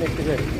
দেখতে চাই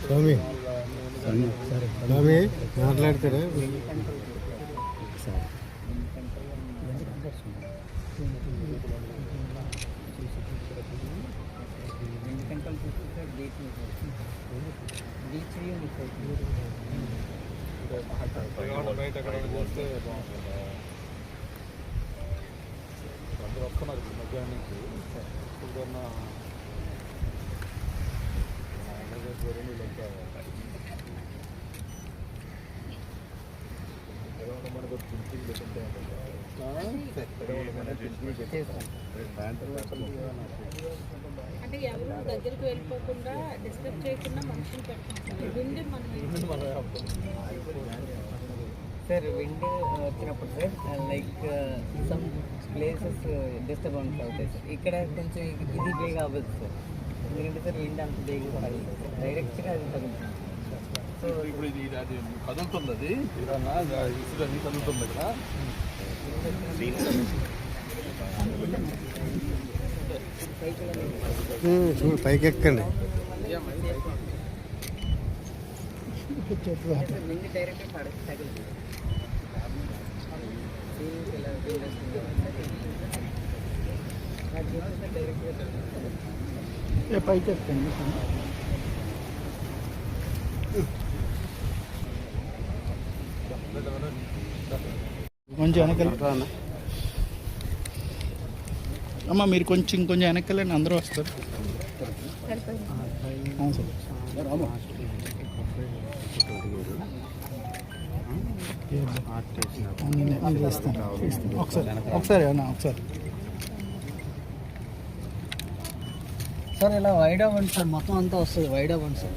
స్వామి. స్వామి మాట్లాడతారా? బీచ్ బీచ్ బయట ఎక్కడ బాగుంటుంది అందరూ వస్తున్నారు ఇప్పుడు మధ్యాహ్నం నుంచి ఇప్పుడున్న అంటే ఎవరు దగ్గరికి వెళ్ళిపోకుండా డిస్టర్బ్ చేయకుండా మనుషులు పెట్టుకుంటారు. సార్ విండ్ వచ్చినప్పుడు sir like some places disturbance అవుతాయి సార్ ఇక్కడ కొంచెం ఇది బేగా అవ్వదు సార్. ఎందుకంటే సార్ విండ్ అంత బేగా పడదు డైరెక్ట్గా అది తగులుతుంది సో ఇప్పుడు ఇది అది కదులుతుంది అది. ఇసుక అది కదులుతుంది ఇక్కడ. చూడు పైకి ఎక్కండి విండ్ డైరెక్ట్గా పడ తగులుతుంది Feelings ఎలా feel వస్తుందో. అది చూస్తే డైరెక్ట్గా తగులుతుంది. పైకి ఎక్కండి కొంచెం వెనకాల అమ్మ మీరు కొంచెం కొంచెం వెనకాలండి అందరూ వస్తారు. చేస్తాను ఒకసారి ఒకసారి అన్న ఒకసారి సార్ ఇలా వైడ్ అవ్వండి సార్ మొత్తం అంతా వస్తుంది వైడ్ అవ్వండి sir.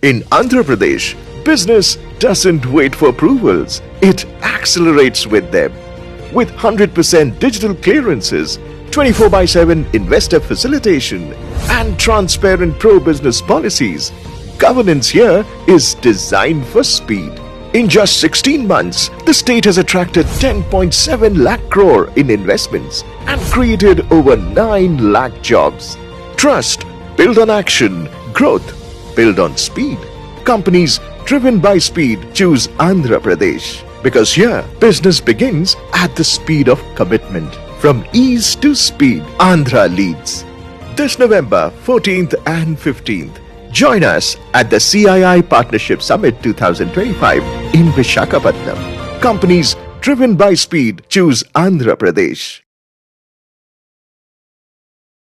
In Andhra Pradesh, business doesn't wait for approvals, it accelerates with them. With 100% digital clearances, 24 by 7 investor facilitation, and transparent pro business policies, governance here is designed for speed. In just 16 months, the state has attracted 10.7 lakh crore in investments and created over 9 lakh jobs. Trust, build on action, growth, build on speed. Companies driven by speed choose Andhra Pradesh because here business begins at the speed of commitment. From ease to speed, Andhra leads. This November 14th and 15th, join us at the CII Partnership Summit 2025 in Vishakhapatnam. Companies driven by speed choose Andhra Pradesh.